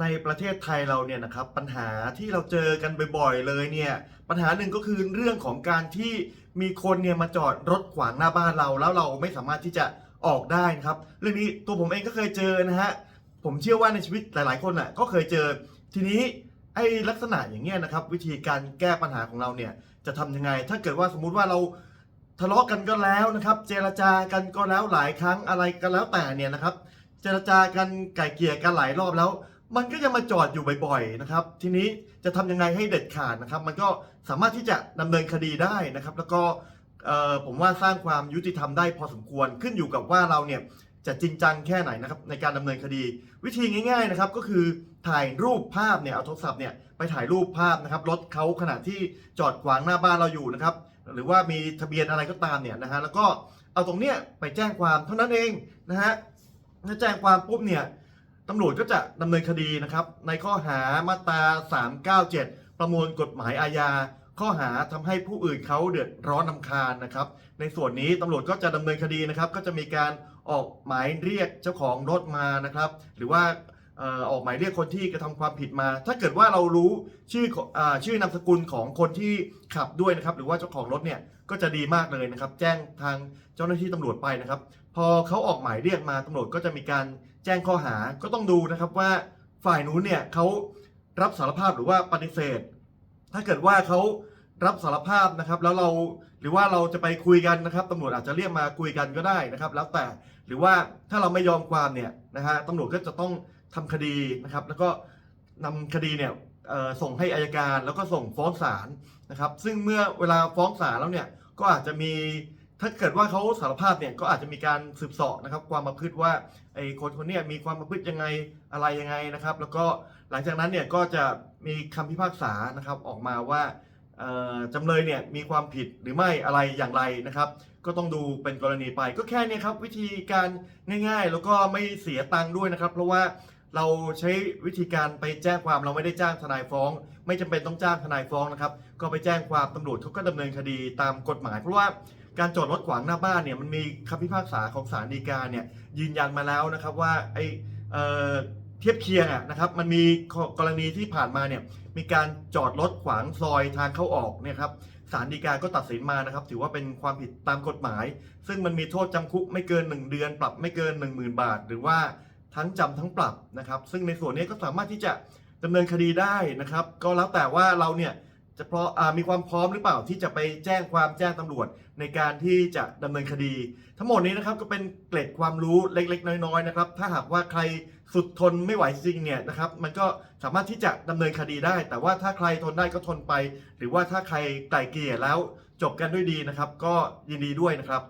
ในประเทศไทยเราเนี่ยนะครับปัญหาที่เราเจอกันบ่อยๆเลยเนี่ยปัญหาหนึ่งก็คือเรื่องของการที่มีคนเนี่ยมาจอดรถขวางหน้าบ้านเรา แล้วเราไม่สามารถที่จะออกได้นะครับ เรื่องนี้ตัวผมเองก็เคยเจอนะฮะผมเชื่อว่าในชีวิตหลายๆ คนอะก็เคยเจอ ทีนี้ไอ้ลักษณะอย่างเงี้ยนะครับ วิธีการแก้ปัญหาของเราเนี่ยจะทำยังไง ถ้าเกิดว่าสมมุติว่าเราทะเลาะกันก็แล้วนะครับ เจรจากันก็แล้วหลายครั้งอะไรก็แล้วแต่เนี่ยนะครับ เจรจากันไก่เกลี่ยกันหลายรอบแล้ว มันก็ยังมาจอดอยู่บ่อยๆนะครับ ทีนี้จะทำยังไงให้เด็ดขาดนะครับ มันก็สามารถที่จะดำเนินคดีได้นะครับ แล้วก็ผมว่าสร้างความยุติธรรมได้พอสมควรขึ้นอยู่กับว่าเราเนี่ยจะจริงจังแค่ไหนนะครับในการดำเนินคดี วิธีง่าย ๆนะครับ ก็คือถ่ายรูปภาพเนี่ยเอาโทรศัพท์เนี่ยไปถ่ายรูปภาพนะครับรถเขาขณะที่จอดขวางหน้าบ้านเราอยู่นะครับ หรือว่ามีทะเบียนอะไรก็ตามเนี่ยนะฮะแล้วก็เอาตรงเนี้ยไปแจ้งความเท่านั้นเองนะฮะถ้าแจ้งความปุ๊บเนี่ย ตำรวจก็จะดำเนินคดีนะครับ ในข้อหามาตรา 397 ประมวลกฎหมายอาญา ข้อหาทำให้ผู้อื่นเขาเดือดร้อนนำคาญนะครับ ในส่วนนี้ตำรวจก็จะดำเนินคดีนะครับ ก็จะมีการออกหมายเรียกเจ้าของรถมานะครับ หรือว่าออกหมายเรียกคนที่กระทำความผิดมา ถ้าเกิดว่าเรารู้ชื่ออชื่อนามสกุลของคนที่ขับด้วยนะครับ หรือว่าเจ้าของรถเนี่ยก็จะดีมากเลยนะครับ แจ้งทางเจ้าหน้าที่ตำรวจไปนะครับ พอเขาออกหมายเรียกมาตำรวจก็จะมีการแจ้งข้อหาก็ต้องดูนะครับว่าฝ่ายนู้นเนี่ยเขารับสารภาพหรือว่าปฏิเสธ ถ้าเกิดว่าเขารับสารภาพนะครับแล้วเราหรือว่าเราจะไปคุยกันนะครับตำรวจอาจจะเรียกมาคุยกันก็ได้นะครับ แล้วแต่หรือว่าถ้าเราไม่ยอมความเนี่ยนะฮะตำรวจก็จะต้องทำคดีนะครับ แล้วก็นำคดีเนี่ยส่งให้อายการแล้วก็ส่งฟ้องศาลนะครับ ซึ่งเมื่อเวลาฟ้องศาลแล้วเนี่ยก็อาจจะมี ถ้าเกิดว่าเขาสารภาพเนี่ยก็อาจจะมีการสืบสอบนะครับ ความประพฤติว่าไอ้คนคนนี้มีความประพฤติยังไงอะไรยังไงนะครับ แล้วก็หลังจากนั้นเนี่ยก็จะมีคำพิพากษานะครับออกมาว่าจำเลยเนี่ยมีความผิดหรือไม่อะไรอย่างไรนะครับ ก็ต้องดูเป็นกรณีไป ก็แค่นี้ครับวิธีการง่าย ๆ แล้วก็ไม่เสียตังค์ด้วยนะครับ เพราะว่าเราใช้วิธีการไปแจ้งความเราไม่ได้จ้างทนายฟ้อง ไม่จำเป็นต้องจ้างทนายฟ้องนะครับ ก็ไปแจ้งความตำรวจเขาก็ดำเนินคดีตามกฎหมาย เพราะว่า การจอดรถขวางหน้าบ้านเนี่ยมันมีคำพิพากษาของศาลฎีกาเนี่ยยืนยันมาแล้วนะครับว่าไอเอ่อเทียบเคียงอะนะครับมันมีกรณีที่ผ่านมาเนี่ยมีการจอดรถขวางซอยทางเข้าออกเนี่ยครับศาลฎีกาก็ตัดสินมานะครับ ถือว่าเป็นความผิดตามกฎหมาย ซึ่งมันมีโทษจำคุกไม่เกิน 1 เดือน ปรับไม่เกิน 10,000 บาท หรือว่าทั้งจำทั้งปรับนะครับ ซึ่งในส่วนนี้ก็สามารถที่จะดำเนินคดีได้นะครับ ก็แล้วแต่ว่าเราเนี่ย จะเพราะอ่ามีความพร้อมหรือเปล่าที่จะไปแจ้งความแจ้งตำรวจในการที่จะดำเนินคดี ทั้งหมดนี้นะครับก็เป็นเกร็ดความรู้เล็ก ๆ น้อยๆนะครับถ้าหากว่าใครสุดทนไม่ไหวจริงเนี่ยนะครับมันก็สามารถที่จะดำเนินคดีได้ แต่ว่าถ้าใครทนได้ก็ทนไป หรือว่าถ้าใครไกล่เกลี่ยแล้วจบกันด้วยดีนะครับ ก็ยินดีด้วยนะครับ